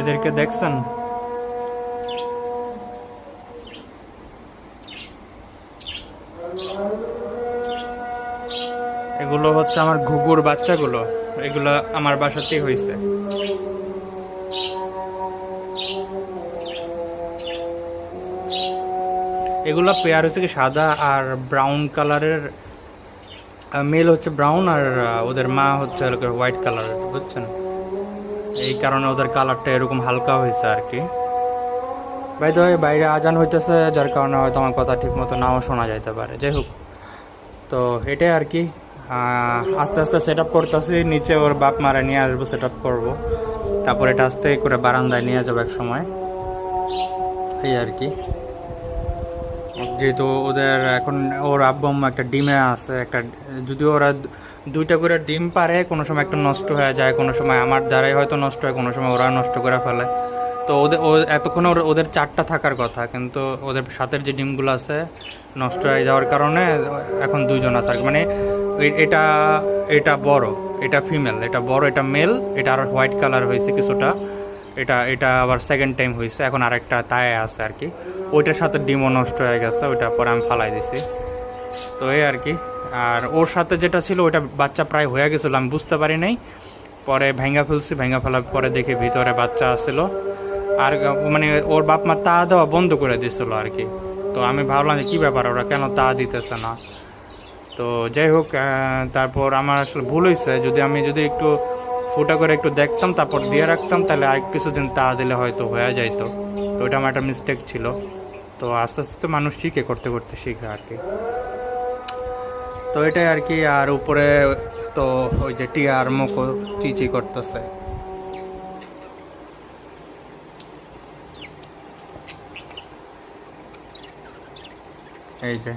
এদেরকে দেখছেন? এগুলো হচ্ছে আমার ঘুঘুর বাচ্চাগুলো। এগুলো আমার বাসাতেই হয়েছে এগুলো পেয়ার হচ্ছে কি সাদা আর ব্রাউন কালারের মেল হচ্ছে ব্রাউন আর ওদের মা হচ্ছে হোয়াইট কালার বুঝছেন? এই কারণে ওদের কালারটা এরকম হালকা হয়েছে আর কি। ভাই তো বাইরে আজান হইতেছে, যার কারণে হয়তো আমার কথা ঠিক মতো নাও শোনা যাইতে পারে। যাই হোক, তো এটাই আর কি। আস্তে আস্তে সেট আপ করতেছি, নিচে ওর বাপ মারা নিয়ে আসব সেট আপ করব। তারপর এটা আস্তে করে বারান্দায় নিয়ে যাব এক সময়। এই আর কি। যেহেতু ওদের এখন ওর আব্বু একটা ডিমে আছে, একটা যদি ওরা দুইটা করে ডিম পারে, কোনো সময় একটা নষ্ট হয়ে যায়, কোনো সময় আমার দ্বারাই হয়তো নষ্ট হয়, কোনো সময় ওরা নষ্ট করে ফেলে। তো ওদের, ও, এতক্ষণে ওদের চারটা থাকার কথা, কিন্তু ওদের সাথের যে ডিমগুলো আছে নষ্ট হয়ে যাওয়ার কারণে এখন দুইজন আছে। আর মানে এটা এটা বড়, এটা ফিমেল, এটা বড়, এটা মেল, এটা আর হোয়াইট কালার হয়েছে কিছুটা। এটা এটা আবার সেকেন্ড টাইম হয়েছে এখন আরেকটা তায়ে আছে আর কি। ওইটার সাথে ডিমও নষ্ট হয়ে গেছে ওইটা পরে আমি ফালাই দিছি। তো এই আর কি, আর ওর সাথে যেটা ছিল ওইটা বাচ্চা প্রায় হয়ে গেছিল, আমি বুঝতে পারি নাই। পরে ভেঙ্গা ফেলছি ভেঙ্গা ফেলার পরে দেখি ভিতরে বাচ্চা আসছিল আর মানে ওর বাপ মা তা দেওয়া বন্ধ করে দিছিল আর কি। তো আমি ভাবলাম যে কী ব্যাপার, ওরা কেন তা দিতেছে না? তো যাই হোক তারপর আমার আসলে ভুল হয়েছে যদি আমি যদি একটু ফুটা করে একটু দেখতাম, তারপর দিয়ে রাখতাম, তাহলে আর কিছুদিন তা দিলে হয়তো হয়ে যাইতো। তো ওটা আমার একটা মিস্টেক ছিল। তো আস্তে আস্তে তো মানুষ শিখে, করতে করতে শিখে আর কি। তো এটাই আর কি, আর উপরে তো ওই যে টিয়ার মুখো চিচি করতেছে। এই যে,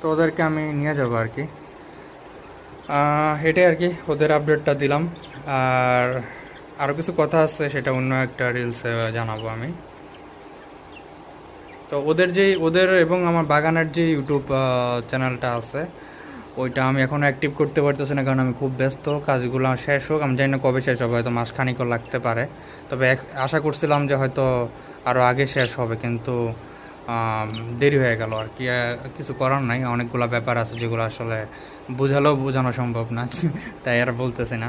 তো ওদেরকে আমি নিয়ে যাব আর কি। এটাই আর কি, ওদের আপডেটটা দিলাম। আর আরও কিছু কথা আছে, সেটা অন্য একটা রিলসে জানাব আমি। তো ওদের যে, ওদের এবং আমার বাগানের যে ইউটিউব চ্যানেলটা আছে, ওইটা আমি এখন অ্যাক্টিভ করতে পারতেছি না, কারণ আমি খুব ব্যস্ত, কাজগুলো শেষ হোক, আমি জানি না কবে শেষ হবে, হয়তো মাসখানিকও লাগতে পারে। তবে আশা করছিলাম যে হয়তো আরও আগে শেষ হবে, কিন্তু দেরি হয়ে গেল আর কি কিছু করার নাই। অনেকগুলো ব্যাপার আছে যেগুলো আসলে বোঝালেও বোঝানো সম্ভব না, তাই আর বলতেছি না।